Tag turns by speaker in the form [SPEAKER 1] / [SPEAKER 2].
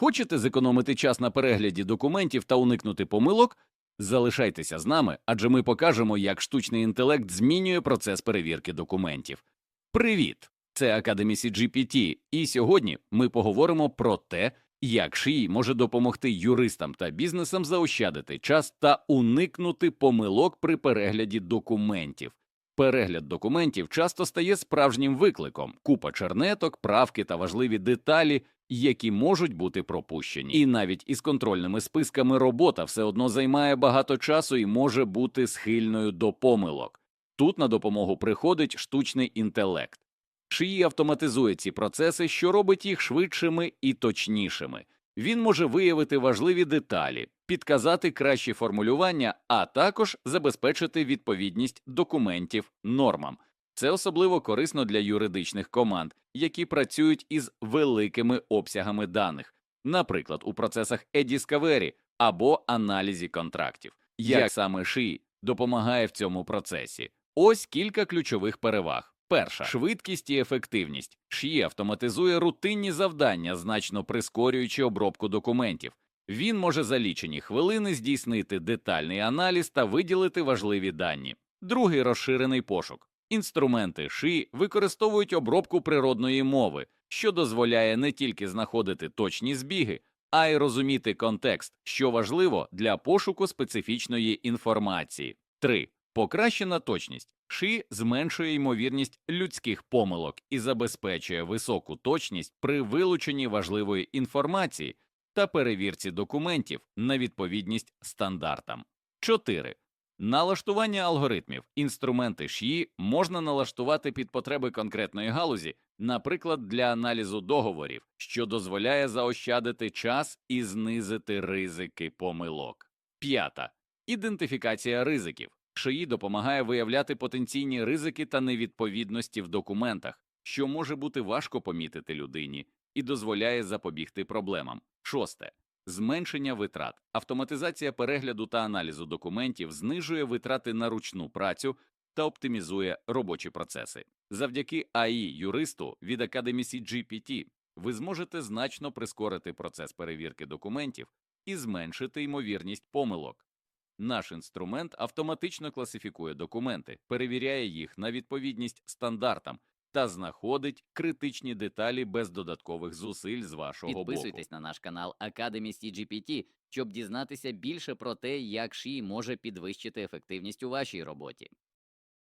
[SPEAKER 1] Хочете зекономити час на перегляді документів та уникнути помилок? Залишайтеся з нами, адже ми покажемо, як штучний інтелект змінює процес перевірки документів. Привіт! Це Academy CGPT, і сьогодні ми поговоримо про те, як ШИІ може допомогти юристам та бізнесам заощадити час та уникнути помилок при перегляді документів. Перегляд документів часто стає справжнім викликом, купа чернеток, правки та важливі деталі, які можуть бути пропущені. І навіть із контрольними списками робота все одно займає багато часу і може бути схильною до помилок. Тут на допомогу приходить штучний інтелект. Шиї автоматизує ці процеси, що робить їх швидшими і точнішими. Він може виявити важливі деталі, підказати кращі формулювання, а також забезпечити відповідність документів нормам. Це особливо корисно для юридичних команд, які працюють із великими обсягами даних, наприклад, у процесах e-discovery або аналізі контрактів. Як саме ШИ допомагає в цьому процесі? Ось кілька ключових переваг. Перша швидкість і ефективність. ШІ автоматизує рутинні завдання, значно прискорюючи обробку документів. Він може за лічені хвилини здійснити детальний аналіз та виділити важливі дані. Другий розширений пошук. Інструменти ШИ використовують обробку природної мови, що дозволяє не тільки знаходити точні збіги, а й розуміти контекст, що важливо для пошуку специфічної інформації. 3. Покращена точність. ШИ зменшує ймовірність людських помилок і забезпечує високу точність при вилученні важливої інформації та перевірці документів на відповідність стандартам. 4. Налаштування алгоритмів. Інструменти ШІ можна налаштувати під потреби конкретної галузі, наприклад, для аналізу договорів, що дозволяє заощадити час і знизити ризики помилок. П'ята. Ідентифікація ризиків. ШИІ допомагає виявляти потенційні ризики та невідповідності в документах, що може бути важко помітити людині, і дозволяє запобігти проблемам. Шосте. Зменшення витрат. Автоматизація перегляду та аналізу документів знижує витрати на ручну працю та оптимізує робочі процеси. Завдяки АІ юристу від Academy CGPT ви зможете значно прискорити процес перевірки документів і зменшити ймовірність помилок. Наш інструмент автоматично класифікує документи, перевіряє їх на відповідність стандартам та знаходить критичні деталі без додаткових зусиль з вашого боку.
[SPEAKER 2] Підписуйтесь на наш канал Academy CGPT, щоб дізнатися більше про те, як ШІ може підвищити ефективність у вашій роботі.